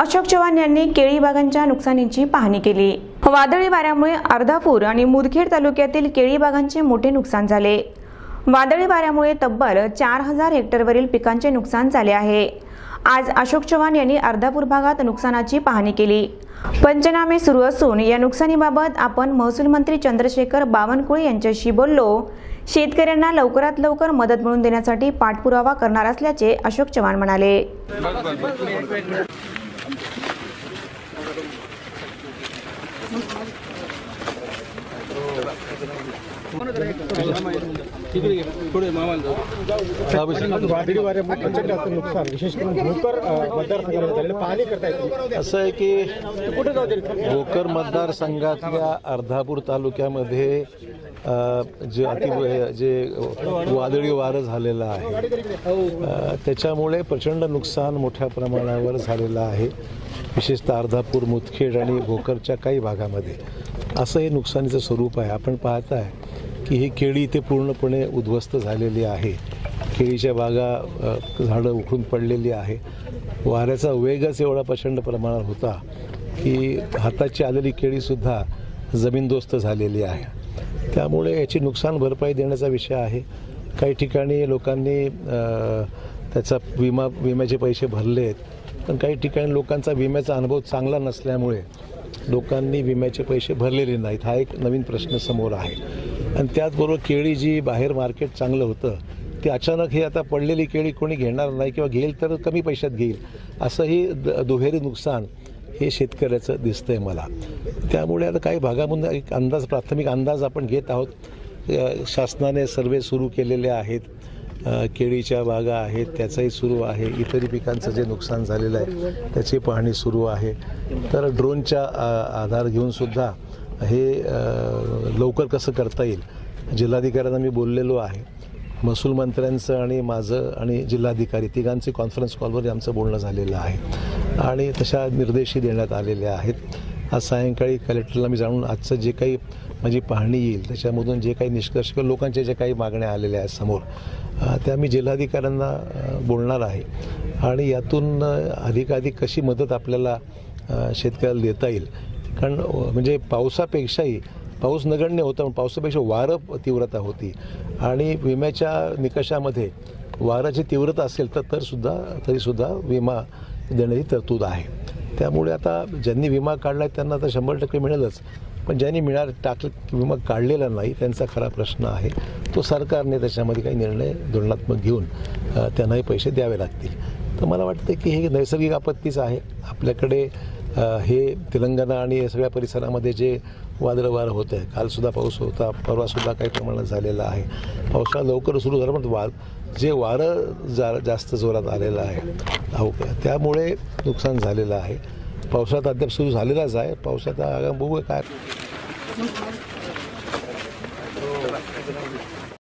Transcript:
अशोक चव्हाण यांनी केळी बागांच्या नुकसानीची पाहणी केली. वादळी वाऱ्यामुळे अर्धापूर आणि मुदखेड तालुक्यातील केळी बागांचे मोठे नुकसान झाले. वादळी वाऱ्यामुळे तब्बल चार हजार हेक्टरवरील पिकांचे नुकसान झाले आहे. आज अशोक चव्हाण यांनी अर्धापूर भागात नुकसानाची पाहणी केली. पंचनामे सुरू असून या नुकसानीबाबत आपण महसूल मंत्री चंद्रशेखर बावनकुळे यांच्याशी बोललो. शेतकऱ्यांना लवकरात लवकर मदत मिळवून देण्यासाठी पाठपुरावा करणार असल्याचे अशोक चव्हाण म्हणाले. वादळी वाऱ्यामुळे प्रचंड असं नुकसान विशेष करून भोकर मतदारसंघामध्ये झालेलं पाहणी असं आहे की कुठे भोकर मतदारसंघातल्या अर्धापूर तालुक्यामध्ये जे अति जे वादळी वारं झालेलं आहे. त्याच्यामुळे प्रचंड नुकसान मोठ्या प्रमाणावर झालेलं आहे. विशेषतः अर्धापूर मुदखेड आणि भोकरच्या काही भागामध्ये. असं हे नुकसानीचं स्वरूप आहे. आपण पाहताय. की ही केळी इथे पूर्णपणे उद्ध्वस्त झालेली आहे. केळीच्या बागा झाडं उखडून पडलेली आहे. वाऱ्याचा वेगच एवढा प्रचंड प्रमाणात होता की हाताची आलेली केळीसुद्धा जमीनदोस्त झालेली आहे. त्यामुळे याची नुकसान भरपाई देण्याचा विषय आहे. काही ठिकाणी लोकांनी त्याचा विमा विम्याचे पैसे भरले आहेत पण काही ठिकाणी लोकांचा विम्याचा अनुभव चांगला नसल्यामुळे लोकांनी विम्याचे पैसे भरलेले नाहीत. हा एक नवीन प्रश्न समोर आहे. आणि त्याचबरोबर केळी जी बाहेर मार्केट चांगलं होतं ती अचानक हे आता पडलेली केळी कोणी घेणार नाही किंवा घेईल तर कमी पैशात घेईल असंही द दुहेरी नुकसान हे शेतकऱ्याचं दिसतंय मला. त्यामुळे आता काही भागामधून एक अंदाज प्राथमिक अंदाज आपण घेत आहोत. शासनाने सर्वे सुरू केलेले आहेत. केळीच्या बागा आहेत त्याचाही सुरू आहे. इतरही पिकांचं जे नुकसान झालेलं आहे त्याची पाहणी सुरू आहे. तर ड्रोनच्या आधार घेऊन सुद्धा हे लवकर कसं करता येईल? जिल्हाधिकाऱ्यांना मी बोललेलो आहे. महसूल मंत्र्यांचं आणि माझं आणि जिल्हाधिकारी तिघांचे कॉन्फरन्स कॉलवर आमचं बोलणं झालेलं आहे. आणि तशा निर्देशही देण्यात आलेले आहेत. आज सायंकाळी कलेक्टरला मी जाणून आजचं जे काही माझी पाहणी येईल त्याच्यामधून जे काही निष्कर्ष किंवा लोकांच्या ज्या काही मागण्या आलेल्या आहेत समोर त्या मी जिल्हाधिकाऱ्यांना बोलणार आहे. आणि यातून अधिकाधिक कशी मदत आपल्याला शेतकऱ्याला देता येईल कारण म्हणजे पावसापेक्षाही पाऊस नगण्य होता पण पावसापेक्षा वारं तीव्रता होती. आणि विम्याच्या निकषामध्ये वाराची तीव्रता असेल तर तरसुद्धा तरीसुद्धा विमा देण्याची तरतूद आहे. त्यामुळे आता ज्यांनी विमा काढला आहे त्यांना आता शंभर टक्के मिळेलच. पण ज्यांनी मिळाल टाक विमा काढलेला नाही त्यांचा खरा प्रश्न आहे. तो सरकारने त्याच्यामध्ये काही निर्णय धोरणात्मक घेऊन त्यांनाही पैसे द्यावे लागतील. तर मला वाटतं की हे नैसर्गिक आपत्तीच आहे. आपल्याकडे हे तेलंगणा आणि सगळ्या परिसरामध्ये जे वादळं वारं होतं आहे कालसुद्धा पाऊस होता परवासुद्धा काही प्रमाणात झालेला आहे. पावसाळा लवकर सुरू झाला पण वा जे वारं जा जास्त जोरात आलेलं आहे त्यामुळे नुकसान झालेलं आहे. पावसात अद्याप सुरू झालेलाच आहे पावसात आगाम बघू काय.